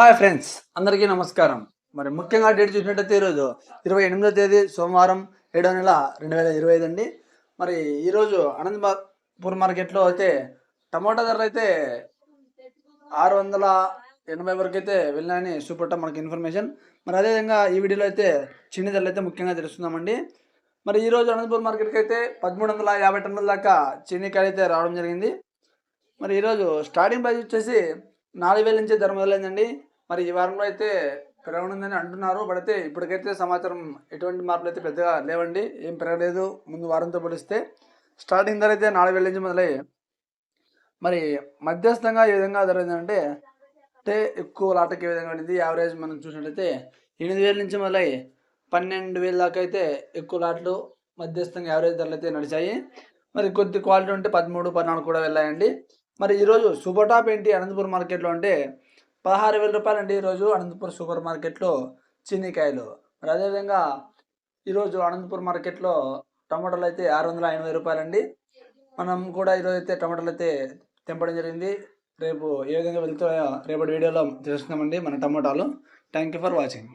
Hi friends అందరికీ నమస్కారం. మరి ముఖ్యంగా డేట్ చూసినట్టయితే ఈరోజు ఇరవై ఎనిమిదో తేదీ సోమవారం ఏడో నెల రెండు వేల ఇరవై ఐదు అండి. మరి ఈరోజు అనంతపూర్ మార్కెట్లో అయితే టమాటా ధరలు అయితే ఆరు వందల ఎనభై వరకు అయితే వెళ్ళినాయని సూపర్ టాప్ మనకి ఇన్ఫర్మేషన్. మరి అదేవిధంగా ఈ వీడియోలో అయితే చిన్న ధరలు అయితే ముఖ్యంగా తెలుస్తుందామండి మరి ఈరోజు అనంతపూర్ మార్కెట్కి అయితే పదమూడు వందల యాభై టన్నుల దాకా చీనికాయలు అయితే రావడం జరిగింది. మరి ఈరోజు స్టార్టింగ్ ప్రైస్ వచ్చేసి నాలుగు వేల నుంచి ధర మొదలైందండి. మరి ఈ వారంలో అయితే పెరగనుందని అంటున్నారు. పడితే ఇప్పటికైతే సమాచారం ఎటువంటి మార్పులు అయితే పెద్దగా లేవండి. ఏం పెరగలేదు. ముందు వారంతో పోలిస్తే స్టార్టింగ్ ధర అయితే నాలుగు వేల నుంచి మొదలై మరి మధ్యస్థంగా ఏ విధంగా జరిగిందంటే అంటే ఎక్కువ లాటకి ఏ విధంగా పడింది? యావరేజ్ మనం చూసినట్లయితే ఎనిమిది వేల నుంచి మొదలై పన్నెండు వేల దాకా అయితే ఎక్కువ లాట్లు మధ్యస్థంగా యావరేజ్ ధరలు అయితే నడిచాయి. మరి కొద్ది క్వాలిటీ ఉంటే పదమూడు పద్నాలుగు కూడా వెళ్ళాయండి. మరి ఈరోజు సూపర్ టాప్ ఏంటి? అనంతపురం మార్కెట్లో అంటే పదహారు వేల రూపాయలు అండి ఈరోజు అనంతపురం సూపర్ మార్కెట్లో చిన్నికాయలు. మరి అదేవిధంగా ఈరోజు అనంతపురం మార్కెట్లో టమాటాలు అయితే ఆరు వందల ఎనభై రూపాయలు అండి మనం కూడా ఈరోజు అయితే టమాటాలు అయితే తెంపడం జరిగింది. రేపు ఏ విధంగా వెళ్తాయో రేపటి వీడియోలో తెలుసుకుందామండి మన టమాటాలు. Thank you for watching.